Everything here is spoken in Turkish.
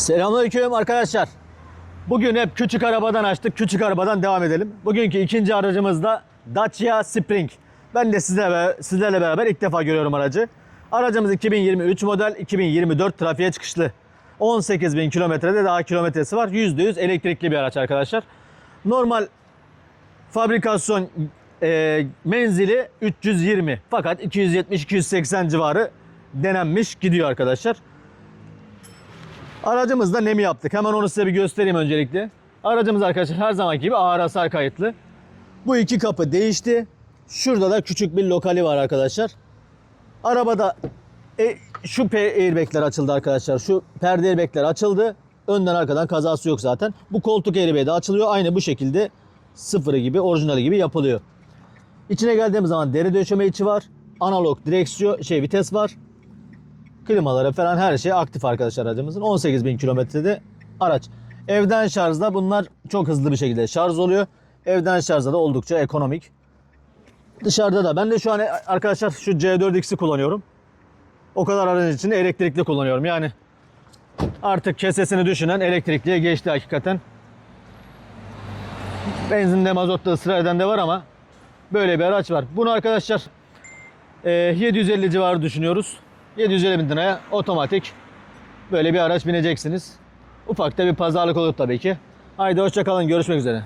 Selamünaleyküm arkadaşlar. Bugün hep küçük arabadan açtık. Küçük arabadan devam edelim. Bugünkü ikinci aracımız da Dacia Spring. Ben de sizlerle, sizlerle beraber ilk defa görüyorum aracı. Aracımız 2023 model 2024 trafiğe çıkışlı. 18 bin kilometrede daha kilometresi var. %100 elektrikli bir araç arkadaşlar. Normal fabrikasyon e, menzili 320 fakat 270-280 civarı denenmiş gidiyor arkadaşlar. Aracımızda nemi yaptık. Hemen onu size bir göstereyim öncelikle. Aracımız arkadaşlar her zamanki gibi ağır hasar kayıtlı. Bu iki kapı değişti. Şurada da küçük bir lokali var arkadaşlar. Arabada e, şu airbagler açıldı arkadaşlar. Şu perde airbagler açıldı. Önden arkadan kazası yok zaten. Bu koltuk airbag de açılıyor. Aynı bu şekilde sıfırı gibi, orijinali gibi yapılıyor. İçine geldiğimiz zaman deri döşeme içi var. Analog direksiyon, şey vites var. Klimaları falan her şey aktif arkadaşlar aracımızın. 18 bin kilometrede araç. Evden şarjda bunlar çok hızlı bir şekilde şarj oluyor. Evden şarjda da oldukça ekonomik. Dışarıda da ben de şu an arkadaşlar şu C4X'i kullanıyorum. O kadar aracın içinde elektrikli kullanıyorum. Yani artık kesesini düşünen elektrikliye geçti hakikaten. Benzinde mazotta ısrar eden de var ama böyle bir araç var. Bunu arkadaşlar e, 750 civarı düşünüyoruz. 750 bin liraya otomatik böyle bir araç bineceksiniz. Ufak da bir pazarlık olur tabii ki. Haydi hoşçakalın görüşmek üzere.